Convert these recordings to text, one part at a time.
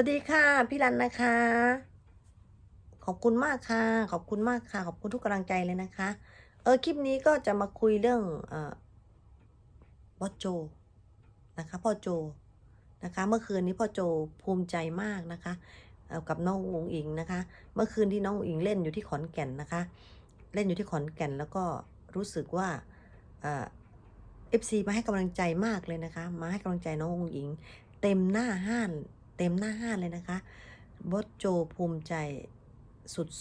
วัสดีค่ะ พี่รันนะคะ ขอบคุณมากค่ะ ขอบคุณมากค่ะ ขอบคุณทุกกำลังใจเลยนะคะ เออคลิปนี้ก็จะมาคุยเรื่องเอ่อบอสโจนะคะพ่อโจนะคะ เมื่อคืนนี้พ่อโจภูมิใจมากนะคะกับน้องอุ๋งอิงนะคะ เมื่อคืนที่น้องอุ๋งอิงเล่นอยู่ที่ขอนแก่นนะคะ เล่นอยู่ที่ขอนแก่นแล้วก็รู้สึกว่าเอฟซีมาให้กำลังใจมากเลยนะคะ มาให้กำลังใจน้องอุ๋งอิง เต็มหน้าห้าน เต็มหน้าห้าเลยนะคะบอสโจภูมิใจ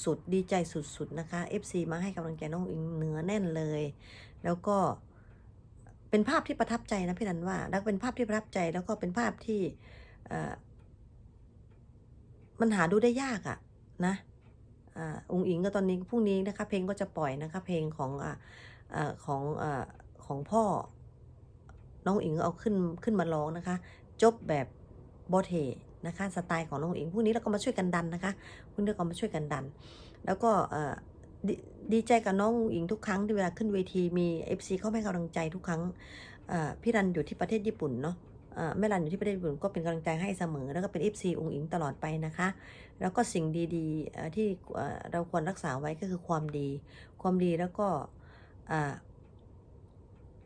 สุดๆ ดีใจสุดๆ นะคะ FC มาให้กำลังใจน้องอิงเหนือแน่นเลย แล้วก็เป็นภาพที่ประทับใจนะพี่นันว่า แล้วเป็นภาพที่ประทับใจแล้วก็เป็นภาพที่มันหาดูได้ยากอะนะอ่าองค์อิงก็ตอนนี้พรุ่งนี้นะคะ เพลงก็จะปล่อยนะคะ เพลงของออของอของพ่อ น้องอิงเอาขึ้นขึ้นมาร้องนะคะ จบแบบบอเท นะคะสไตล์ของน้องอิงพวกนี้เราก็มาช่วยกันดันนะคะพวกนี้เราก็มาช่วยกันดัน แล้วก็ดดีใจกับน้องอิงทุกครั้งที่เวลาขึ้นเวทีมี FC เข้าให้กำลังใจทุกครั้งพี่รันอยู่ที่ประเทศญี่ปุ่นเนาะแม่รันอยู่ที่ประเทศญี่ปุ่นก็เป็นกำลังใจให้เสมอ แล้วก็เป็น FC องค์อิงตลอดไปนะคะ แล้วก็สิ่งดีๆที่เราควรรักษาไว้ก็คือความดี ความดีแล้วก็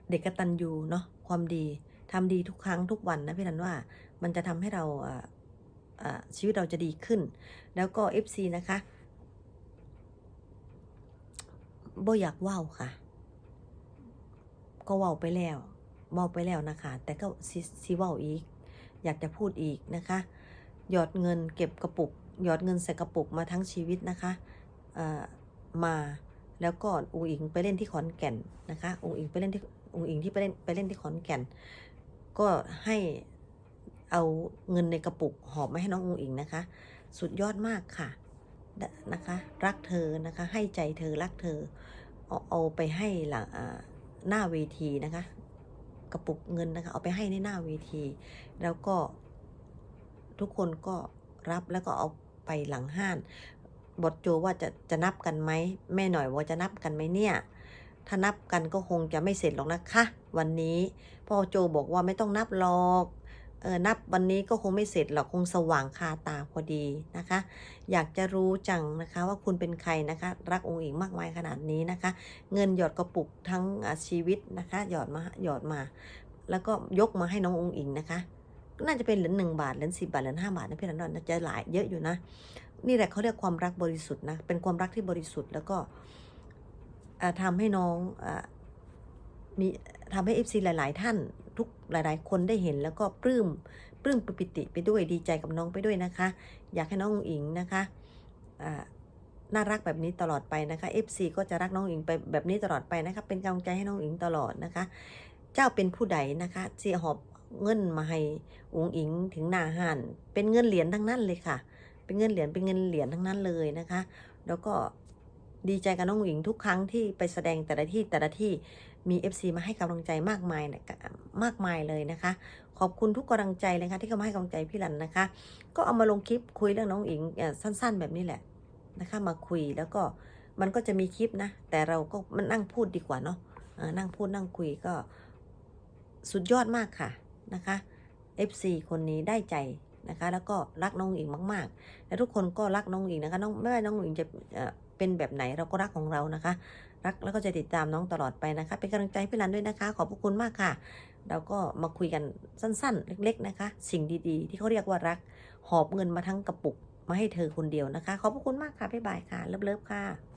เด็กกตัญญูเนาะความดีทำดีทุกครั้งทุกวันนะพี่รันว่ามันจะทำให้เรา ชีวิตเราจะดีขึ้น แล้วก็ FC นะคะบ่อยากว้าวค่ะ ก็ว้าวไปแล้วว้าไปแล้วนะคะ แต่ก็สิสิเว้าอีก อยากจะพูดอีกนะคะ หยอดเงินเก็บกระปุก หยอดเงินใส่กระปุกมาทั้งชีวิตนะคะมาแล้วก็อุงอิงไปเล่นที่ขอนแก่นนะคะอุงอิงไปเล่นที่อุงอิงที่ไปเล่นไปเล่นที่ขอนแก่น ก็ให้ เอาเงินในกระปุกหอบมาให้น้องอุงอิงนะคะ สุดยอดมากค่ะนะคะ รักเธอนะคะ ให้ใจเธอรักเธอ เอาเอาไปให้หลังหน้าเวทีนะคะ กระปุกเงินนะคะ เอาไปให้ในหน้าเวที แล้วก็ทุกคนก็รับแล้วก็เอาไปหลังห้านบทโจว่าจะจะนับกันไหมแม่หน่อยว่าจะนับกันไหมเนี่ย ถ้านับกันก็คงจะไม่เสร็จหรอกนะคะ วันนี้พ่อโจบอกว่าไม่ต้องนับหรอก เออนับวันนี้ก็คงไม่เสร็จหรอกคงสว่างคาตาพอดีนะคะ อยากจะรู้จังนะคะว่าคุณเป็นใครนะคะ รักองค์อิงมากมายขนาดนี้นะคะ เงินหยอดกระปุกทั้งชีวิตนะคะ หยอดมาหยอดมา แล้วก็ยกมาให้น้ององค์อิงนะคะ น่าจะเป็นเหรียญหนึ่งบาทเหรียญสิบาทเหรียญห้าบาทนะพี่นันดอนจะหลายเยอะอยู่นะ นี่แหละเขาเรียกความรักบริสุทธิ์นะเป็นความรักที่บริสุทธิ์แล้วก็อ่าทำให้น้องอมีทำให้เอฟซีหลาย ๆ ท่าน ทุกหลาย ๆ คนได้เห็นแล้วก็ปลื้มปลื้มปิติไปด้วยดีใจกับน้องไปด้วยนะคะ อยากให้น้องอิงนะคะน่ารักแบบนี้ตลอดไปนะคะ FC ก็จะรักน้องอิงไปแบบนี้ตลอดไปนะคะ เป็นกำลังใจให้น้องอิงตลอดนะคะ เจ้าเป็นผู้ใดนะคะที่หอบเงินมาให้อุงอิงถึงหน้าห้านเป็นเงินเหรียญทั้งนั้นเลยค่ะ เป็นเงินเหรียญเป็นเงินเหรียญทั้งนั้นเลยนะคะ แล้วก็ ดีใจกับน้องอุ๋งอิงทุกครั้งที่ไปแสดงแต่ละที่แต่ละที่มี FC มาให้กำลังใจมากมายนะมากมายเลยนะคะ ขอบคุณทุกกำลังใจเลยค่ะที่เข้ามาให้กำลังใจพี่รันนะคะ ก็เอามาลงคลิปคุยเรื่องน้องอิงสั้น ๆ แบบนี้แหละนะคะ มาคุยแล้วก็มันก็จะมีคลิปนะ แต่เราก็มันนั่งพูดดีกว่าเนาะเออนั่งพูดนั่งคุยก็สุดยอดมากค่ะนะคะ FC คนนี้ได้ใจนะคะ แล้วก็รักน้องอิงมากๆ และทุกคนก็รักน้องอิงนะคะ น้องไม่ว่าน้องอิงจะ เป็นแบบไหนเราก็รักของเรานะคะ รักแล้วก็จะติดตามน้องตลอดไปนะคะ เป็นกำลังใจพี่รันด้วยนะคะ ขอบพระคุณมากค่ะ เราก็มาคุยกันสั้นๆ เล็ก ๆนะคะ สิ่งดีๆ ที่เขาเรียกว่ารัก หอบเงินมาทั้งกระปุกมาให้เธอคนเดียวนะคะ ขอบพระคุณมากค่ะบ๊ายบายค่ะเลิฟๆค่ะ